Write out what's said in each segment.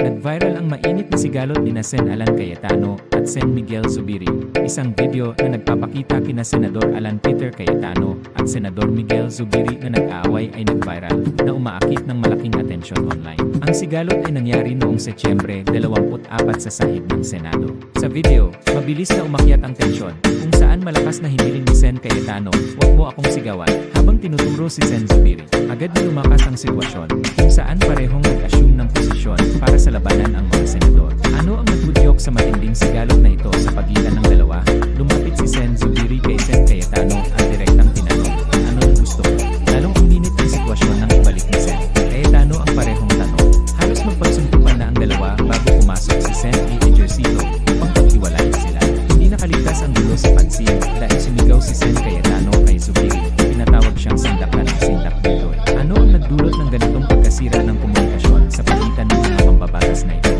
Nag-viral ang mainit na sigalot ni Sen Alan Cayetano at Sen Miguel Zubiri. Isang video na nagpapakita kina Senador Alan Peter Cayetano at Senador Miguel Zubiri na nag-aaway ay nag-viral na umaakit ng malaking atensyon online. Ang sigalot ay nangyari noong Setyembre 24 sa sahig ng Senado. Sa video, mabilis na umakyat ang tensyon kung saan malakas na hiniling ni Sen Cayetano, huwag mo akong sigawan, habang tinuturo si Sen Zubiri. Agad na lumakas ang sitwasyon kung saan parehong matinding sigalot na ito sa pagitan ng dalawa? Lumapit si Sen Zubiri kay Sen Cayetano at direktang tinanong, ano ang gusto mo? Lalong uminit ang sitwasyon ng ibalik ni Sen. Cayetano ang parehong tanong. Halos magpagsuntukan na ang dalawa bago pumasok si Sen A. Ejercito upang paghiwalay sila. Hindi nakaligtas ang gulo sa pansin dahil sumigaw si Sen Cayetano kay Zubiri. Pinatawag siyang sindak na ng sindak dito. Ano ang nagdulot ng ganitong pagkasira ng komunikasyon sa pagitan ng mga mambabatas na ito?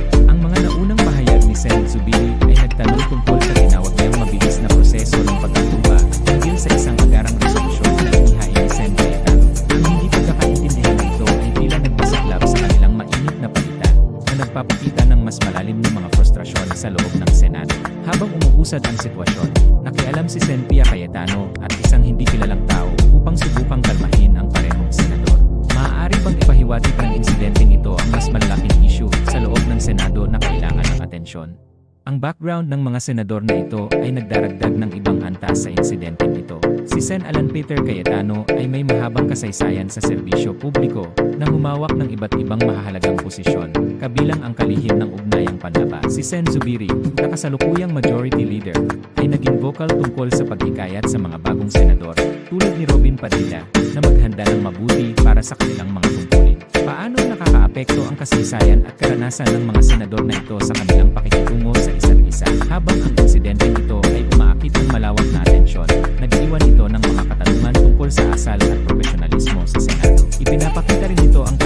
Nagpapakita ng mas malalim na mga frustrasyon sa loob ng Senado. Habang umuusad ang sitwasyon, nakialam si Sen Pia Cayetano at isang hindi kilalang tao upang subukang kalmahin ang parehong senador. Maaari bang ipahiwatig ng insidenteng ito ang mas malalaking issue sa loob ng Senado na kailangan ng atensyon? Ang background ng mga senador na ito ay nagdaragdag ng ibang antas sa insidenteng ito. Si Sen Alan Peter Cayetano ay may mahabang kasaysayan sa serbisyo publiko na humawak ng iba't ibang mahahalagang posisyon, kabilang ang kalihim ng ugnayang panlaba. Si Sen Zubiri, na kasalukuyang majority leader, ay naging vocal tungkol sa paghikayat sa mga bagong senador, tulad ni Robin Padilla, na maghanda ng mabuti para sa kanilang mga tungkulin. Paano nakakaapekto ang kasaysayan at karanasan ng mga senador na ito sa kanilang isa? Habang ang insidenteng ito ay umaakit ng malawak na atensyon, nag-iwan ito ng mga katanungan tungkol sa asal at profesionalismo sa Senado. Ipinapakita rin ito ang